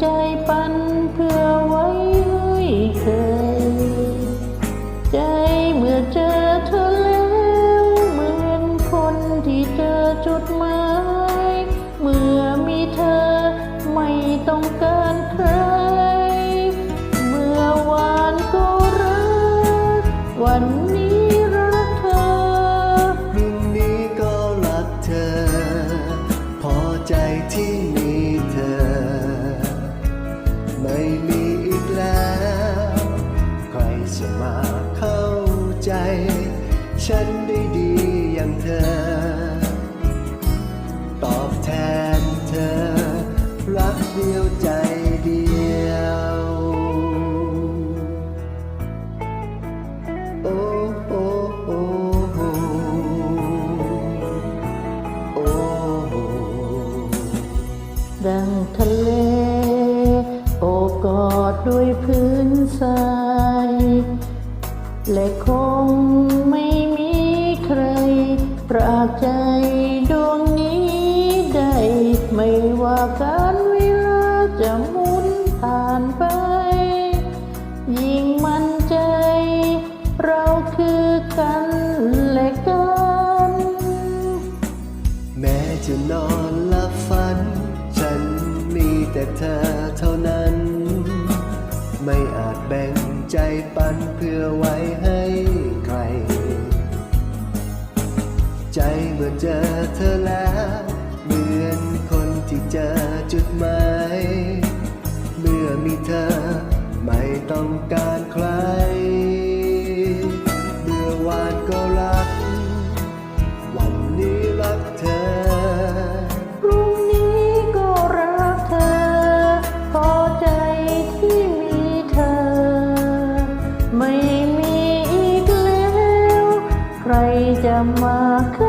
ใจปัน ใจ ฉันได้ดีอย่างเธอ ตอบแทนเธอ รักเดียวใจเดียว โอ้โอ้โอ้โอ้โอดังทะเลโอบกอดด้วยพื้นทราย และคงไม่มีใครปราบใจดวงนี้ได้ไม่ว่ากัน ใจเมื่อเจอเธอแล้วเหมือนคนที่เจอจุดหมายเมื่อมีเธอไม่ต้องการใครเมื่อวานก็รัก วันนี้รักเธอพรุ่งนี้ก็รักเธอ พอใจที่มีเธอ ไม่มีอีกแล้ว ใครจะมา เข้า